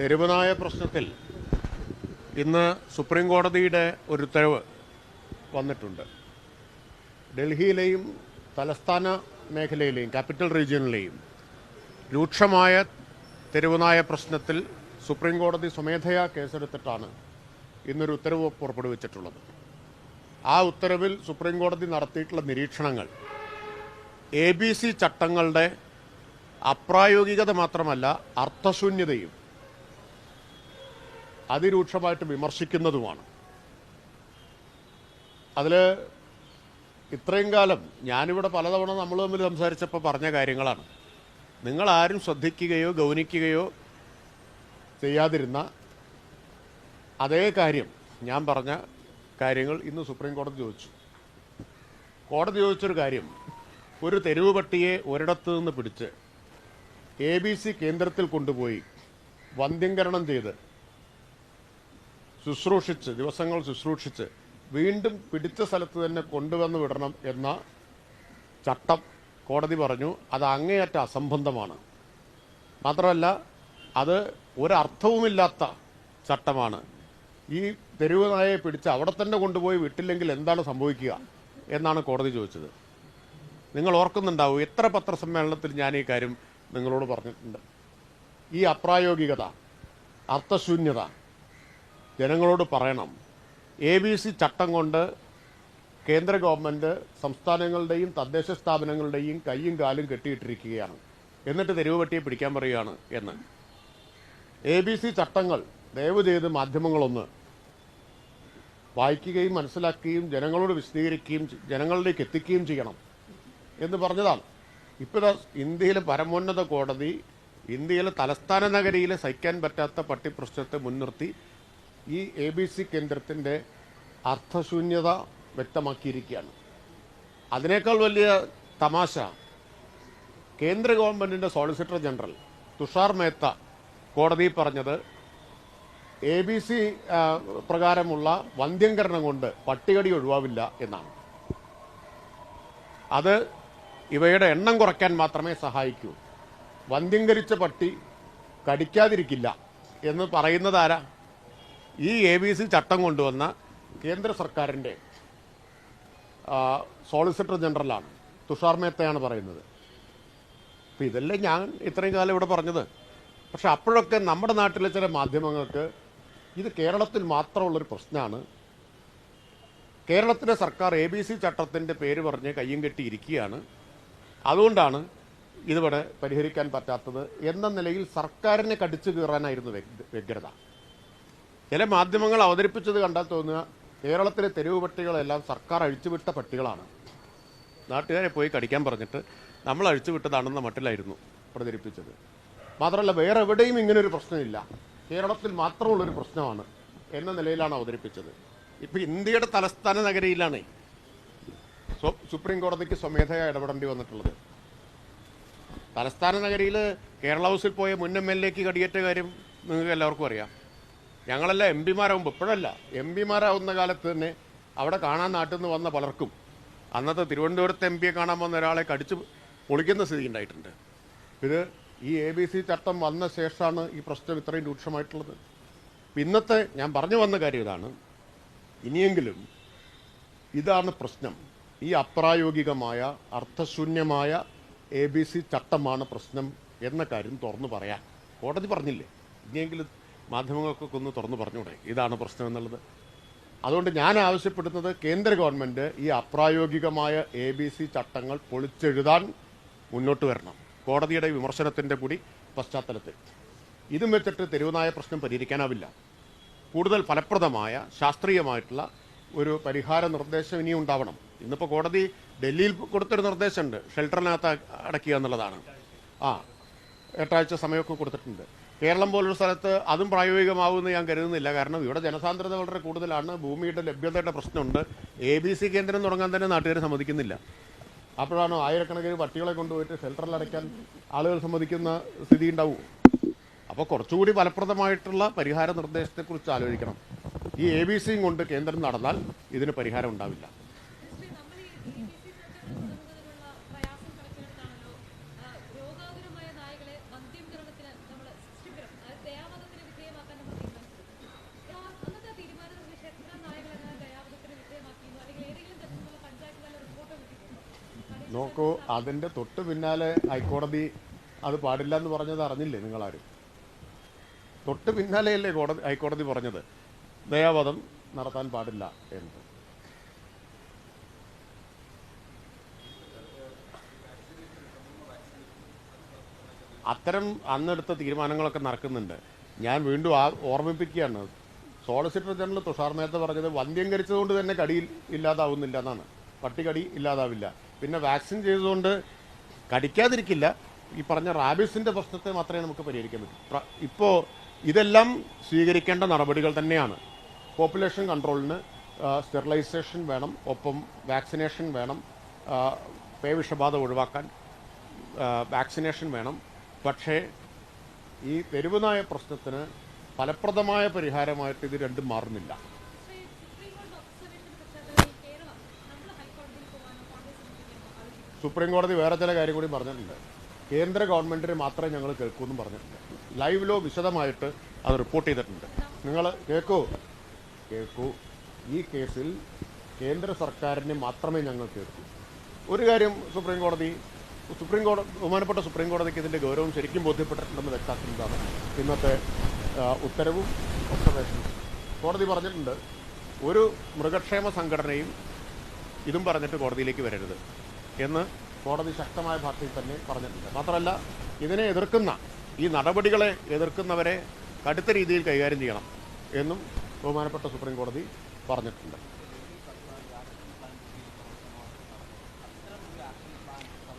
തെരുവുനായ പ്രശ്നത്തിൽ ഇന്ന് സുപ്രീം കോടതിയുടെ ഒരു ഉത്തരവ് വന്നിട്ടുണ്ട്. ഡൽഹിയിലെയും തലസ്ഥാന മേഖലയിലെയും ക്യാപിറ്റൽ റീജിയനിലെയും രൂക്ഷമായ തെരുവനായ പ്രശ്നത്തിൽ സുപ്രീം കോടതി സ്വമേധയാ കേസെടുത്തിട്ടാണ് ഇന്നൊരു ഉത്തരവ് പുറപ്പെടുവിച്ചിട്ടുള്ളത്. ആ ഉത്തരവിൽ സുപ്രീം കോടതി നടത്തിയിട്ടുള്ള നിരീക്ഷണങ്ങൾ എ ബി സി ചട്ടങ്ങളുടെ അപ്രായോഗികത മാത്രമല്ല അർത്ഥശൂന്യതയും അതിരൂക്ഷമായിട്ട് വിമർശിക്കുന്നതുമാണ്. അതിൽ ഇത്രയും കാലം ഞാനിവിടെ പലതവണ നമ്മൾ തമ്മിൽ സംസാരിച്ചപ്പോൾ പറഞ്ഞ കാര്യങ്ങളാണ്. നിങ്ങൾ ആരും ശ്രദ്ധിക്കുകയോ ഗൗനിക്കുകയോ ചെയ്യാതിരുന്ന അതേ കാര്യം ഞാൻ പറഞ്ഞ കാര്യങ്ങൾ ഇന്ന് സുപ്രീം കോടതി ചോദിച്ചു. കോടതി ചോദിച്ചൊരു കാര്യം ഒരു തെരുവ് പട്ടിയെ ഒരിടത്ത് നിന്ന് പിടിച്ച് എ ബി സി കേന്ദ്രത്തിൽ കൊണ്ടുപോയി വന്ധ്യംകരണം ചെയ്ത് ശുശ്രൂഷിച്ച് ദിവസങ്ങൾ ശുശ്രൂഷിച്ച് വീണ്ടും പിടിച്ച സ്ഥലത്ത് തന്നെ കൊണ്ടുവന്ന് വിടണം എന്ന ചട്ടം കോടതി പറഞ്ഞു. അത് അങ്ങേയറ്റ അസംബന്ധമാണ്. മാത്രമല്ല അത് ഒരർത്ഥവുമില്ലാത്ത ചട്ടമാണ്. ഈ തെരുവ് നായയെ പിടിച്ച് അവിടെ തന്നെ കൊണ്ടുപോയി വിട്ടില്ലെങ്കിൽ എന്താണ് സംഭവിക്കുക എന്നാണ് കോടതി ചോദിച്ചത്. നിങ്ങൾ ഓർക്കുന്നുണ്ടാവും എത്ര പത്രസമ്മേളനത്തിൽ ഞാൻ ഈ കാര്യം നിങ്ങളോട് പറഞ്ഞിട്ടുണ്ട്. ഈ അപ്രായോഗികത അർത്ഥശൂന്യത ജനങ്ങളോട് പറയണം. എ ബി സി ചട്ടം കൊണ്ട് കേന്ദ്ര ഗവൺമെന്റ് സംസ്ഥാനങ്ങളുടെയും തദ്ദേശ സ്ഥാപനങ്ങളുടെയും കൈയും കാലും കെട്ടിയിട്ടിരിക്കുകയാണ്. എന്നിട്ട് തെരുവ് പട്ടിയെ പിടിക്കാൻ പറയുകയാണ് എന്ന്. എ ബി സി ചട്ടങ്ങൾ ദയവ് ചെയ്ത് മാധ്യമങ്ങളൊന്ന് വായിക്കുകയും മനസ്സിലാക്കുകയും ജനങ്ങളോട് വിശദീകരിക്കുകയും ജനങ്ങളിലേക്ക് എത്തിക്കുകയും ചെയ്യണം എന്ന് പറഞ്ഞതാണ്. ഇപ്പോൾ ഇന്ത്യയിലെ പരമോന്നത കോടതി ഇന്ത്യയിലെ തലസ്ഥാന നഗരിയിലെ സഹിക്കാൻ പറ്റാത്ത പട്ടി പ്രശ്നത്തെ മുൻനിർത്തി ഈ എ ബി സി കേന്ദ്രത്തിന്റെ അർത്ഥശൂന്യത വ്യക്തമാക്കിയിരിക്കുകയാണ്. അതിനേക്കാൾ വലിയ തമാശ കേന്ദ്ര ഗവൺമെന്റിന്റെ സോളിസിറ്റർ ജനറൽ തുഷാർ മേത്ത കോടതിയിൽ പറഞ്ഞത് എ ബി സി പ്രകാരമുള്ള വന്ധ്യംകരണം കൊണ്ട് പട്ടികടി ഒഴിവാവില്ല എന്നാണ്. അത് ഇവയുടെ എണ്ണം കുറയ്ക്കാൻ മാത്രമേ സഹായിക്കൂ. വന്ധ്യംകരിച്ച പട്ടി കടിക്കാതിരിക്കില്ല എന്ന് പറയുന്നത് ആരാ? ഈ എ ബി സി ചട്ടം കൊണ്ടുവന്ന കേന്ദ്ര സർക്കാരിന്റെ സോളിസിറ്റർ ജനറലാണ് തുഷാർ മേത്തയാണ് പറയുന്നത്. അപ്പം ഇതല്ലേ ഞാൻ ഇത്രയും കാലം ഇവിടെ പറഞ്ഞത്. പക്ഷെ അപ്പോഴൊക്കെ നമ്മുടെ നാട്ടിലെ ചില മാധ്യമങ്ങൾക്ക് ഇത് കേരളത്തിൽ മാത്രമുള്ളൊരു പ്രശ്നമാണ് കേരളത്തിലെ സർക്കാർ എ ബി സി ചട്ടത്തിന്റെ പേര് പറഞ്ഞ് കയ്യും കെട്ടിയിരിക്കുകയാണ് അതുകൊണ്ടാണ് ഇതിവിടെ പരിഹരിക്കാൻ പറ്റാത്തത് എന്ന നിലയിൽ സർക്കാരിനെ കടിച്ചു കീറാനായിരുന്നു വ്യഗ്രത. ചില മാധ്യമങ്ങൾ അവതരിപ്പിച്ചത് കണ്ടാൽ തോന്നുക കേരളത്തിലെ തെരുവ് പട്ടികളെല്ലാം സർക്കാർ അഴിച്ചുവിട്ട പട്ടികളാണ്. നാട്ടുകാരെ പോയി കടിക്കാൻ പറഞ്ഞിട്ട് നമ്മൾ അഴിച്ചുവിട്ടതാണെന്ന മട്ടിലായിരുന്നു പ്രചരിപ്പിച്ചത് മാത്രമല്ല വേറെ എവിടെയും ഇങ്ങനൊരു പ്രശ്നമില്ല. കേരളത്തിൽ മാത്രമുള്ളൊരു പ്രശ്നമാണ് എന്ന നിലയിലാണ് അവതരിപ്പിച്ചത്. ഇപ്പം ഇന്ത്യയുടെ തലസ്ഥാന നഗരിയിലാണ് സുപ്രീം കോടതിക്ക് സ്വമേധയാ ഇടപെടേണ്ടി വന്നിട്ടുള്ളത്. തലസ്ഥാന നഗരിയിൽ കേരള ഹൗസിൽ പോയ മുൻ എം എൽ എക്ക് കടിയേറ്റ കാര്യം നിങ്ങൾക്ക് എല്ലാവർക്കും അറിയാം. ഞങ്ങളെല്ലാം എം പിമാരാകുമ്പോൾ ഇപ്പോഴല്ല. എം പിമാരാവുന്ന കാലത്ത് തന്നെ അവിടെ കാണാൻ നാട്ടിൽ നിന്ന് വന്ന പലർക്കും അന്നത്തെ തിരുവനന്തപുരത്തെ എം പിയെ കാണാൻ വന്ന ഒരാളെ കടിച്ച് പൊളിക്കുന്ന സ്ഥിതി ഉണ്ടായിട്ടുണ്ട്. ഇത് ഈ എ ബി സി ചട്ടം വന്ന ശേഷമാണ് ഈ പ്രശ്നം ഇത്രയും രൂക്ഷമായിട്ടുള്ളത്. ഇന്നത്തെ ഞാൻ പറഞ്ഞു വന്ന കാര്യം ഇതാണ്. ഇനിയെങ്കിലും ഇതാണ് പ്രശ്നം. ഈ അപ്രായോഗികമായ അർത്ഥശൂന്യമായ എ ബി സി ചട്ടമാണ് പ്രശ്നം എന്ന കാര്യം തുറന്നു പറയാൻ. കോടതി പറഞ്ഞില്ലേ? ഇനിയെങ്കിലും മാധ്യമങ്ങൾക്കൊക്കെ ഒന്ന് തുറന്നു പറഞ്ഞുകൂടെ? ഇതാണ് പ്രശ്നം എന്നുള്ളത്. അതുകൊണ്ട് ഞാൻ ആവശ്യപ്പെടുന്നത് കേന്ദ്ര ഗവൺമെന്റ് ഈ അപ്രായോഗികമായ എ ചട്ടങ്ങൾ പൊളിച്ചെഴുതാൻ മുന്നോട്ട് വരണം. കോടതിയുടെ വിമർശനത്തിന്റെ കൂടി പശ്ചാത്തലത്തിൽ. ഇതും വെച്ചിട്ട് തെരുവുനായ പ്രശ്നം പരിഹരിക്കാനാവില്ല. കൂടുതൽ ഫലപ്രദമായ ശാസ്ത്രീയമായിട്ടുള്ള ഒരു പരിഹാര നിർദ്ദേശം ഇനിയും ഉണ്ടാവണം. ഇന്നിപ്പോൾ കോടതി ഡൽഹിയിൽ കൊടുത്തൊരു നിർദ്ദേശമുണ്ട്. ഷെൽട്ടറിനകത്ത് അടയ്ക്കുക എന്നുള്ളതാണ്. ആ എട്ടാഴ്ച സമയമൊക്കെ കൊടുത്തിട്ടുണ്ട്. കേരളം പോലൊരു സ്ഥലത്ത് അതും പ്രായോഗികമാവുമെന്ന് ഞാൻ കരുതുന്നില്ല. കാരണം ഇവിടെ ജനസാന്ദ്രത വളരെ കൂടുതലാണ്. ഭൂമിയുടെ ലഭ്യതയുടെ പ്രശ്നമുണ്ട്. എ ബി സി കേന്ദ്രം തുടങ്ങാൻ തന്നെ നാട്ടുകാർ സമ്മതിക്കുന്നില്ല. അപ്പോഴാണ് ആയിരക്കണക്കിന് പട്ടികളെ കൊണ്ടുപോയിട്ട് ഷെൽട്ടറിൽ അടയ്ക്കാൻ ആളുകൾ സമ്മതിക്കുന്ന സ്ഥിതി ഉണ്ടാവും? അപ്പോൾ കുറച്ചുകൂടി ഫലപ്രദമായിട്ടുള്ള പരിഹാര നിർദ്ദേശത്തെക്കുറിച്ച് ആലോചിക്കണം. ഈ എ ബി സിയും കൊണ്ട് കേന്ദ്രം നടന്നാൽ ഇതിന് പരിഹാരം ഉണ്ടാവില്ല പക്ഷേ നമ്മൾ ഈ ABC ചട്ടം കൊണ്ടുവന്നതിനുള്ള പ്രയാസം കണക്കിലെടുത്താണല്ലോ ആ, രോഗാതുരമായ നായകളെ വന്ധ്യംകരണത്തിന് നമ്മൾ സൃഷ്ടിക്കണം അത് ദയാവധത്തിന് നോക്കൂ അതിന്റെ തൊട്ട് പിന്നാലെ ഹൈക്കോടതി അത് പാടില്ല എന്ന് പറഞ്ഞത് അറിഞ്ഞില്ലേ നിങ്ങളാരും? തൊട്ട് പിന്നാലെയല്ലേ കോടതി ഹൈക്കോടതി പറഞ്ഞത്? ദയാവധം നടത്താൻ പാടില്ല എന്ന്. അത്തരം അന്നെടുത്ത തീരുമാനങ്ങളൊക്കെ നടക്കുന്നുണ്ട്. ഞാൻ വീണ്ടും ആ ഓർമ്മിപ്പിക്കുകയാണ്. സോളിസിറ്റർ ജനറൽ തുഷാർ നേരത്തെ പറഞ്ഞത് വന്ധ്യംകരിച്ചതുകൊണ്ട് തന്നെ കടിയിൽ ഇല്ലാതാവുന്നില്ല എന്നാണ്. പട്ടികടി ഇല്ലാതാവില്ല. പിന്നെ വാക്സിൻ ചെയ്തതുകൊണ്ട് കടിക്കാതിരിക്കില്ല. ഈ പറഞ്ഞ റാബീസിന്റെ പ്രശ്നത്തെ മാത്രമേ നമുക്ക് പരിഹരിക്കാൻ പറ്റൂ. ഇപ്പോൾ ഇപ്പോ ഇതെല്ലാം സ്വീകരിക്കേണ്ട നടപടികൾ തന്നെയാണ്. പോപ്പുലേഷൻ കൺട്രോളിന് സ്റ്റെറിലൈസേഷൻ വേണം. ഒപ്പം വാക്സിനേഷൻ വേണം. പേവിഷബാധ ഒഴിവാക്കാൻ വാക്സിനേഷൻ വേണം. പക്ഷേ ഈ തെരുവുനായ പ്രശ്നത്തിന് ഫലപ്രദമായ പരിഹാരമായിട്ട് ഇത് രണ്ടും മാറുന്നില്ല പക്ഷേ സുപ്രീം കോടതി ഒബ്സർവേഷൻ പശ്ചാത്തലത്തിൽ കേരളം നമ്മൾ ഹൈക്കോടതിയിൽ പോകാനോ കോൺഗ്രസ് ആലോചിക്കുന്നു സുപ്രീം കോടതി വേറെ ചില കാര്യം കൂടി പറഞ്ഞിട്ടുണ്ട്. കേന്ദ്ര ഗവൺമെന്റിന് മാത്രമേ ഞങ്ങൾ കേൾക്കൂ എന്നും പറഞ്ഞിട്ടുണ്ട്. ലൈവിലോ വിശദമായിട്ട് അത് റിപ്പോർട്ട് ചെയ്തിട്ടുണ്ട്. നിങ്ങൾ കേൾക്കൂ. കേൾക്കൂ. ഈ കേസിൽ കേന്ദ്ര സർക്കാരിനെ മാത്രമേ ഞങ്ങൾ കേൾക്കൂ. ഒരു കാര്യം സുപ്രീം കോടതി സുപ്രീം കോടതി ബഹുമാനപ്പെട്ട സുപ്രീം കോടതിക്ക് ഇതിന്റെ ഗൗരവം ശരിക്കും ബോധ്യപ്പെട്ടിട്ടുണ്ടെന്ന് വ്യക്തമാക്കുന്നതാണ് ഇന്നത്തെ ഉത്തരവും ഒബ്സർവേഷനും. കോടതി പറഞ്ഞിട്ടുണ്ട് ഒരു മൃഗക്ഷേമ സംഘടനയും ഇതും പറഞ്ഞിട്ട് കോടതിയിലേക്ക് വരരുത്. എന്ന് കോടതി ശക്തമായ ഭാഷയിൽ തന്നെ പറഞ്ഞിട്ടുണ്ട്. മാത്രമല്ല ഇതിനെ എതിർക്കുന്ന ഈ നടപടികളെ എതിർക്കുന്നവരെ കടുത്ത രീതിയിൽ കൈകാര്യം ചെയ്യണം എന്നും ബഹുമാനപ്പെട്ട സുപ്രീം കോടതി പറഞ്ഞിട്ടുണ്ട്.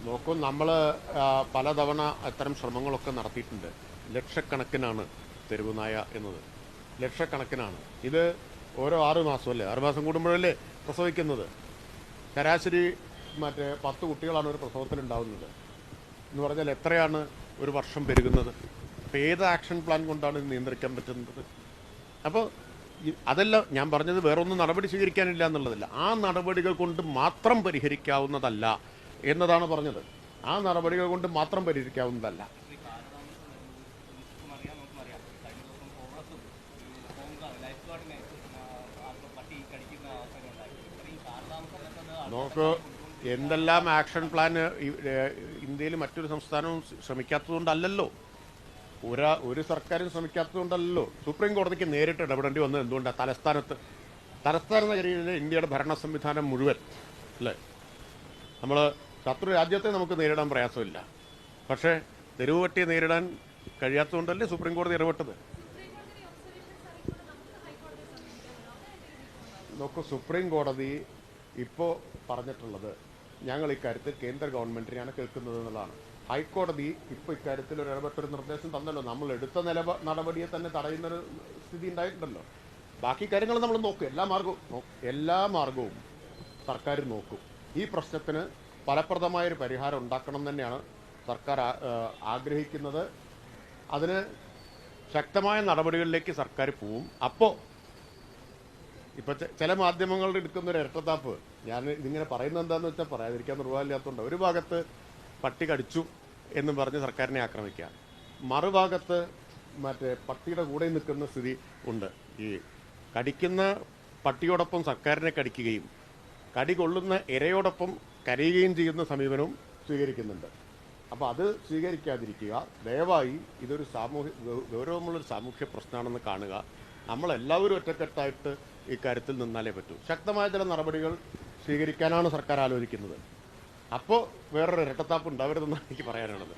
നോക്കൂ നമ്മൾ പലതവണ അത്തരം ശ്രമങ്ങളൊക്കെ നടത്തിയിട്ടുണ്ട്. ലക്ഷക്കണക്കിനാണ് തെരുവുനായ എന്നത്. ലക്ഷക്കണക്കിനാണ്. ഇത് ഓരോ ആറ് മാസമല്ലേ? ആറ് മാസം കൂടുമ്പോഴല്ലേ പ്രസവിക്കുന്നത്? ശരാശരി മറ്റേ പത്ത് കുട്ടികളാണ് ഒരു പ്രസവത്തിൽ ഉണ്ടാവുന്നത് എന്ന് പറഞ്ഞാൽ എത്രയാണ് ഒരു വർഷം പെരുകുന്നത്? അപ്പോൾ ഏത് ആക്ഷൻ പ്ലാൻ കൊണ്ടാണ് ഇത് നിയന്ത്രിക്കാൻ പറ്റുന്നത്? അപ്പോൾ അതല്ല ഞാൻ പറഞ്ഞത് വേറൊന്നും നടപടി സ്വീകരിക്കാനില്ല എന്നുള്ളതല്ല. ആ നടപടികൾ കൊണ്ട് മാത്രം പരിഹരിക്കാവുന്നതല്ല എന്നതാണ് പറഞ്ഞത്. ആ നടപടികൾ കൊണ്ട് മാത്രം പരിഹരിക്കാവുന്നതല്ല. നോക്ക് എന്തെല്ലാം ആക്ഷൻ പ്ലാൻ ഇന്ത്യയിൽ മറ്റൊരു സംസ്ഥാനവും ശ്രമിക്കാത്തതുകൊണ്ടല്ലല്ലോ. ഒരാ ഒരു സർക്കാരും ശ്രമിക്കാത്തതുകൊണ്ടല്ലോ സുപ്രീം കോടതിക്ക് നേരിട്ട് ഇടപെടേണ്ടി വന്നത് എന്തുകൊണ്ടാണ് തലസ്ഥാനത്ത് തലസ്ഥാന നഗരിയിലെ ഇന്ത്യയുടെ ഭരണ സംവിധാനം മുഴുവൻ അല്ലേ? നമ്മൾ ശത്രു രാജ്യത്തെ നമുക്ക് നേരിടാൻ പ്രയാസമില്ല. പക്ഷേ തെരുവുപട്ടിയെ നേരിടാൻ കഴിയാത്തതുകൊണ്ടല്ലേ സുപ്രീം കോടതി ഇടപെട്ടത്? നോക്കൂ സുപ്രീം കോടതി ഇപ്പോൾ പറഞ്ഞിട്ടുള്ളത് ഞങ്ങൾ ഇക്കാര്യത്തിൽ കേന്ദ്ര ഗവൺമെന്റിനെയാണ് കേൾക്കുന്നത് എന്നുള്ളതാണ്. ഹൈക്കോടതി ഇപ്പോൾ ഇക്കാര്യത്തിൽ ഒരു ഇടപെട്ടൊരു നിർദ്ദേശം തന്നല്ലോ. നമ്മൾ എടുത്ത നിലപ നടപടിയെ തന്നെ തടയുന്നൊരു സ്ഥിതി ഉണ്ടായിട്ടുണ്ടല്ലോ. ബാക്കി കാര്യങ്ങൾ നമ്മൾ നോക്കും. എല്ലാ മാർഗവും എല്ലാ മാർഗവും സർക്കാർ നോക്കും. ഈ പ്രശ്നത്തിന് ഫലപ്രദമായൊരു പരിഹാരം ഉണ്ടാക്കണം തന്നെയാണ് സർക്കാർ ആഗ്രഹിക്കുന്നത്. അതിന് ശക്തമായ നടപടികളിലേക്ക് സർക്കാർ പോവും. അപ്പോൾ ഇപ്പൊ ചില മാധ്യമങ്ങൾ എടുക്കുന്ന ഒരു ഇരട്ടത്താപ്പ്. ഞാൻ ഇതിങ്ങനെ പറയുന്നത് എന്താന്ന് വെച്ചാൽ പറയാതിരിക്കാൻ നിർവാഹമില്ലാത്തതുകൊണ്ട് ഒരു ഭാഗത്ത് പട്ടി കടിച്ചു എന്നും പറഞ്ഞ് സർക്കാരിനെ ആക്രമിക്കുക മറുഭാഗത്ത് മറ്റേ പട്ടിയുടെ കൂടെ നിൽക്കുന്ന സ്ഥിതി ഉണ്ട്. ഈ കടിക്കുന്ന പട്ടിയോടൊപ്പം സർക്കാരിനെ കടിക്കുകയും കടി കൊള്ളുന്ന ഇരയോടൊപ്പം കരയുകയും ചെയ്യുന്ന സമീപനവും സ്വീകരിക്കുന്നുണ്ട്. അപ്പോൾ അത് സ്വീകരിക്കാതിരിക്കുക ദയവായി ഇതൊരു സാമൂഹ്യ ഗൗരവമുള്ളൊരു സാമൂഹ്യ പ്രശ്നമാണെന്ന് കാണുക. നമ്മളെല്ലാവരും ഒറ്റക്കെട്ടായിട്ട് ഇക്കാര്യത്തിൽ നിന്നാലേ പറ്റൂ. ശക്തമായ ചില നടപടികൾ സ്വീകരിക്കാനാണ് സർക്കാർ ആലോചിക്കുന്നത്. അപ്പോൾ വേറൊരു ഇരട്ടത്താപ്പ് ഉണ്ടാവരുതെന്നാണ് എനിക്ക് പറയാനുള്ളത്.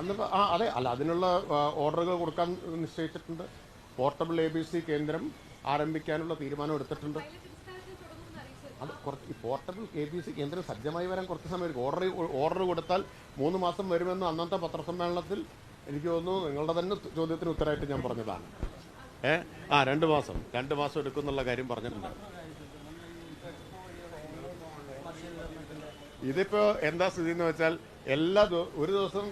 അന്ന് ആ അതെ അല്ല അതിനുള്ള ഓർഡറുകൾ കൊടുക്കാൻ നിശ്ചയിച്ചിട്ടുണ്ട്. പോർട്ടബിൾ എ കേന്ദ്രം ആരംഭിക്കാനുള്ള തീരുമാനം എടുത്തിട്ടുണ്ട് പൈലറ്റ് ഡിസ്പാച്ചിൽ തുടങ്ങുമെന്ന് അറിയിച്ചു അത് കുറച്ച് ഈ പോർട്ടബിൾ കെ പി സി കേന്ദ്രം സജ്ജമായി വരാൻ കുറച്ച് സമയം എടുക്കും. ഓർഡർ ഓർഡർ കൊടുത്താൽ മൂന്ന് മാസം വരുമെന്ന് അന്നത്തെ പത്രസമ്മേളനത്തിൽ എനിക്ക് തോന്നുന്നു നിങ്ങളുടെ തന്നെ ചോദ്യത്തിന് ഉത്തരമായിട്ട് ഞാൻ പറഞ്ഞതാണ്. ഏ? ആ രണ്ട് മാസം. രണ്ട് മാസം എടുക്കും എന്നുള്ള കാര്യം പറഞ്ഞിട്ടുണ്ട്. ഇതിപ്പോ എന്താ സ്ഥിതി എന്ന് വെച്ചാൽ എല്ലാ ഒരു ദിവസം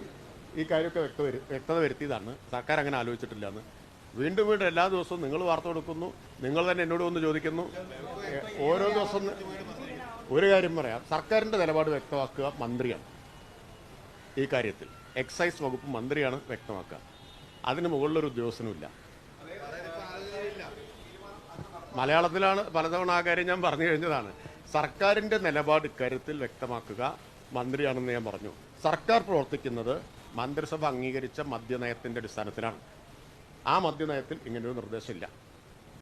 ഈ കാര്യമൊക്കെ വ്യക്ത വ്യക്തത വരുത്തിയതാണ്. സർക്കാർ അങ്ങനെ ആലോചിച്ചിട്ടില്ല എന്ന് വീണ്ടും വീണ്ടും എല്ലാ ദിവസവും നിങ്ങൾ വാർത്ത കൊടുക്കുന്നു. നിങ്ങൾ തന്നെ എന്നോട് വന്ന് ചോദിക്കുന്നു. ഓരോ ദിവസം ഒരു കാര്യം പറയാം. സർക്കാരിന്റെ നിലപാട് വ്യക്തമാക്കുക മന്ത്രിയാണ്. ഈ കാര്യത്തിൽ എക്സൈസ് വകുപ്പ് മന്ത്രിയാണ് വ്യക്തമാക്കുക. അതിന് മുകളിലൊരു ഉദ്യോഗസ്ഥനുമില്ല. മലയാളത്തിലാണ് പലതവണ ആ കാര്യം ഞാൻ പറഞ്ഞു കഴിഞ്ഞതാണ്. സർക്കാരിന്റെ നിലപാട് ഇക്കാര്യത്തിൽ വ്യക്തമാക്കുക മന്ത്രിയാണെന്ന് ഞാൻ പറഞ്ഞു. സർക്കാർ പ്രവർത്തിക്കുന്നത് മന്ത്രിസഭ അംഗീകരിച്ച മദ്യനയത്തിന്റെ അടിസ്ഥാനത്തിലാണ്. ആ മദ്യനയത്തിൽ ഇങ്ങനൊരു നിർദ്ദേശമില്ല.